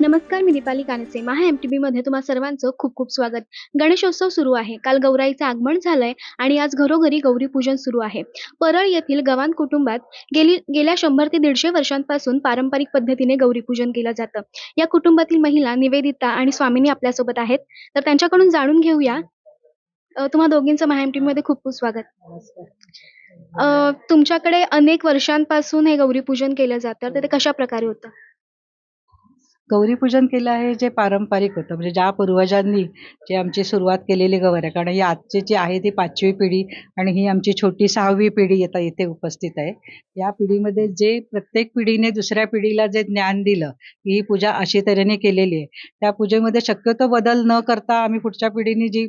नमस्कार मी Deepali Kanse. Maha M T बीमध्ये तुम्हा सर्वांचं खूप खूप स्वागत. गणेशोत्सव सुरू आहे. काल गौराईचं आगमन झालंय आणि आज घरोघरी गौरी पूजन सुरू आहे. परळ येथील गवान कुटुंबात गेली गेल्या शंभर ते दीडशे वर्षांपासून पारंपरिक पद्धतीने गौरी पूजन केलं जातं. या कुटुंबातील महिला निवेदिता आणि स्वामिनी आपल्यासोबत आहेत. तर त्यांच्याकडून जाणून घेऊया. तुम्हा दोघींचं महा एम टी बीमध्ये खूप खूप स्वागत. अ, तुमच्याकडे अनेक वर्षांपासून हे गौरी पूजन केलं जातं. तर ते कशा प्रकारे होतं? गौरीपूजन केलं आहे जे पारंपरिक होतं. म्हणजे ज्या पूर्वजांनी जे आमची सुरुवात केलेली गवर आहे. कारण ही आजची जी आहे ती पाचवी पिढी आणि ही आमची छोटी सहावी पिढी येता इथे उपस्थित आहे. या पिढीमध्ये जे प्रत्येक पिढीने दुसऱ्या पिढीला जे ज्ञान दिलं की ही पूजा अशी तऱ्हेने केलेली आहे. त्या पूजेमध्ये शक्यतो बदल न करता आम्ही पुढच्या पिढीने जी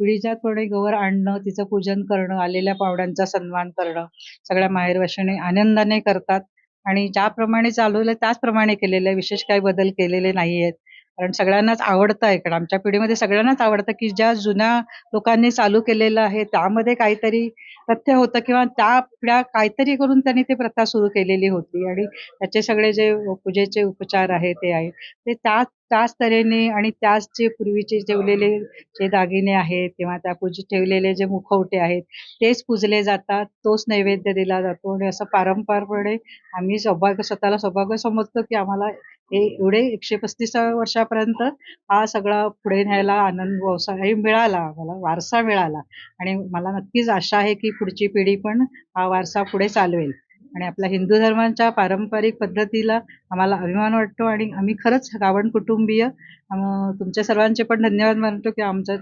पिढीच्या थोडे गवर आणणं तिचं पूजन करणं आलेल्या पाहुण्यांचा सन्मान करणं सगळ्या माहेरवाशिणी आनंदाने करतात. आणि ज्याप्रमाणे चालवलं त्याचप्रमाणे केलेलं आहे विशेष काही बदल केलेले नाही आहेत कारण सगळ्यांनाच आवडतं आहे कारण आमच्या पिढीमध्ये सगळ्यांनाच आवडतं की ज्या जुन्या लोकांनी चालू केलेलं आहे त्यामध्ये काहीतरी तथ्य होतं किंवा त्या पिढ्या काहीतरी करून त्यांनी ते प्रथा सुरू केलेली होती. आणि त्याचे सगळे जे पूजेचे उपचार आहे ते आहे. ते त्याच त्याच तऱ्हेने आणि त्याच जे पूर्वीचे ठेवलेले जे दागिने आहेत किंवा त्या पूजेत ठेवलेले जे मुखवटे आहेत तेच पूजले जातात तोच नैवेद्य दिला जातो आणि असं पारंपरपणे आम्ही सौभाग्य स्वतःला सौभाग्य समजतो की आम्हाला हे एवढे एकशे पस्तीस वर्षापर्यंत हा सगळा पुढे न्यायला आनंद व्यवसाय मिळाला आम्हाला वारसा मिळाला आणि मला नक्कीच आशा आहे की पुढची पिढी पण हा वारसा पुढे चालवेल. आणि आपल्या हिंदू धर्माच्या पारंपरिक पद्धतीला आम्हाला अभिमान वाटतो आणि आम्ही खरंच गावण कुटुंबीय. तुमच्या सर्वांचे पण धन्यवाद मानतो की आमच्या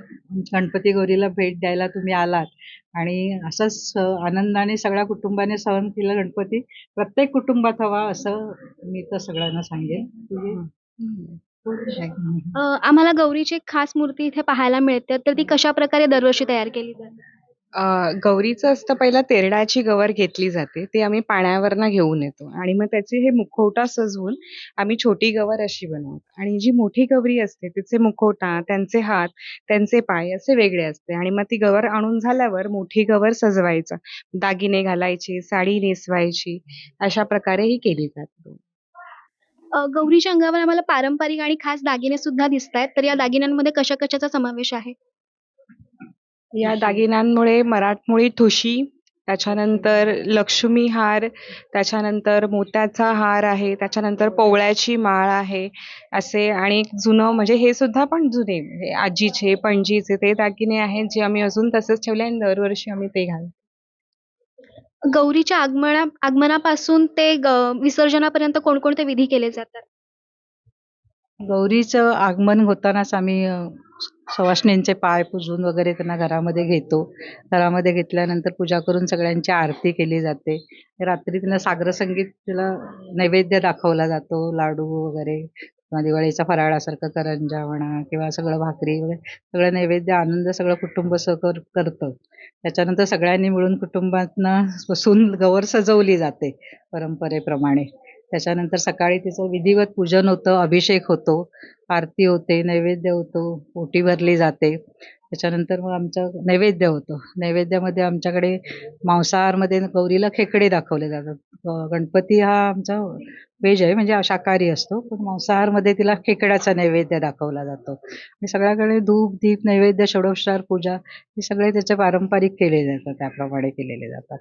गणपती गौरीला भेट द्यायला तुम्ही आलात. आणि असंच आनंदाने सगळ्या कुटुंबाने सहन केलं गणपती. प्रत्येक कुटुंबात हवा असं मी तर सगळ्यांना सांगेन. आम्हाला गौरीची एक खास मूर्ती इथे पाहायला मिळते. तर ती कशा प्रकारे दरवर्षी तयार केली जाते? अ, गौरीचं असतं पहिला तेरडाची गवर घेतली जाते. ती आम्ही पाण्यावरनं घेऊन येतो. आणि मग त्याचे हे मुखवटा सजवून आम्ही छोटी गवर अशी बनवतो. आणि जी मोठी गौरी असते तिचे मुखवटा त्यांचे हात त्यांचे पाय असे वेगळे असते. आणि मग ती गवर आणून झाल्यावर मोठी गवर सजवायचं. दागिने घालायचे साडी नेसवायची अशा प्रकारे ही केली जाते. अ, गौरीच्या अंगावर आम्हाला पारंपरिक आणि खास दागिने सुद्धा दिसत आहेत तर या दागिन्यांमध्ये कशा कशाचा समावेश आहे? या दागिन्यांमुळे मराठमोळी ठुशी त्याच्यानंतर लक्ष्मी हार त्याच्यानंतर मोत्याचा हार आहे त्याच्यानंतर पोवळ्याची माळ आहे असे आणि जुनं म्हणजे हे सुद्धा पण जुने आजीचे पणजीचे ते दागिने आहेत जे आम्ही अजून तसंच ठेवले आणि दरवर्षी आम्ही ते घालतो. गौरीच्या आगमना आगमनापासून ते ग- विसर्जनापर्यंत कोणकोणते विधी केले जातात? गौरीचं आगमन होतानाच आम्ही सवाष्णींचे पाय पुजून वगैरे त्यांना घरामध्ये घेतो. घरामध्ये घेतल्यानंतर पूजा करून सगळ्यांची आरती केली जाते. रात्री त्यांना सागर संगीत तिला नैवेद्य दाखवला जातो. लाडू वगैरे किंवा दिवाळीचा फराळासारखं करंजा म्हणा किंवा सगळं भाकरी वगैरे सगळं नैवेद्य आनंद सगळं कुटुंब सहकर करतं. त्याच्यानंतर सगळ्यांनी मिळून कुटुंबातनं बसून गवर सजवली जाते परंपरेप्रमाणे. त्याच्यानंतर सकाळी तिचं विधिवत पूजन होतं अभिषेक होतो आरती होते नैवेद्य होतो ओटी भरली जाते. त्याच्यानंतर मग आमचं नैवेद्य होतं. नैवेद्यामध्ये आमच्याकडे मांसाहारमध्ये गौरीला खेकडे दाखवले जातात. गणपती हा आमचा व्हेज आहे म्हणजे शाकाहारी असतो पण मांसाहारमध्ये तिला खेकड्याचा नैवेद्य दाखवला जातो. आणि सगळ्याकडे धूप दीप नैवेद्य षडोपचार पूजा हे सगळे त्याचे पारंपरिक केले जातात त्याप्रमाणे केलेले जातात.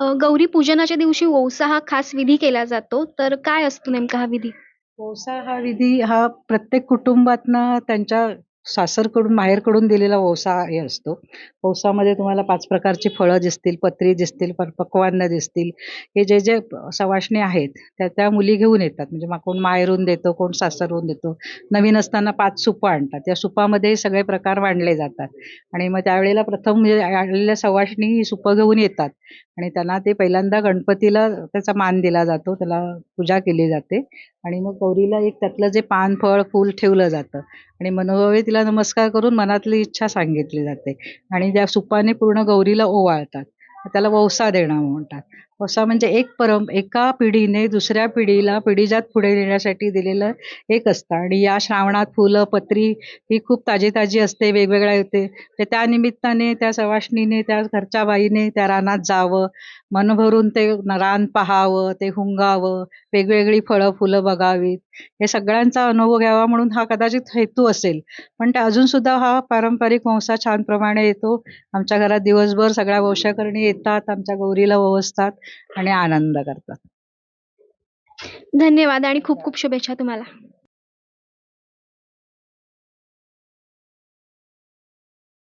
अ, गौरी पूजनाच्या दिवशी ओवसा हा खास विधी केला जातो. तर काय असतो नेमका हा विधी? वौसा हा विधी हा प्रत्येक कुटुंबातनं त्यांच्या सासरकडून माहेरकडून दिलेला ओसा हे असतो. वौसामध्ये तुम्हाला पाच प्रकारची फळं दिसतील पत्री दिसतील प- पक्वान्न दिसतील. हे जे जे प- सवाष्णी आहेत त्या त्या मुली घेऊन येतात. म्हणजे मग कोण माहेरून देतो कोण सासरहून देतो. नवीन असताना पाच सुपं आणतात. त्या सुपामध्ये सगळे प्रकार मांडले जातात. आणि मग त्यावेळेला प्रथम म्हणजे आलेल्या सवाष्णी ही सुपं घेऊन येतात. आणि त्यांना ते पहिल्यांदा गणपतीला त्याचा मान दिला जातो. त्याला पूजा केली जाते. आणि मग गौरीला एक त्यातलं जे पान फळ फूल ठेवलं जातं. आणि मनोभावे तिला नमस्कार करून मनातली इच्छा सांगितली जाते. आणि त्या सुपाने पूर्ण गौरीला ओवाळतात. त्याला वौसा देणं म्हणतात. वसा म्हणजे एक परम एका पिढीने दुसऱ्या पिढीला पिढीजात पुढे नेण्यासाठी दिलेलं एक असतं. आणि या श्रावणात फुलं पत्री ही खूप ताजी ताजी असते वेगवेगळ्या येते. तर त्या निमित्ताने त्या सवाष्णीने त्या घरच्या बाईने त्या रानात जावं मन भरून ते रान पाहावं ते हुंगावं वेगवेगळी फळं फुलं बघावीत. हे सगळ्यांचा अनुभव घ्यावा म्हणून हा कदाचित हेतू असेल. पण ते अजून सुद्धा हा पारंपरिक वंसा छान प्रमाणे येतो. आमच्या घरात दिवसभर सगळ्या वंशाकरणी येतात आमच्या गौरीला ववसतात आणि आनंद करतात. धन्यवाद आणि खूप खूप शुभेच्छा तुम्हाला.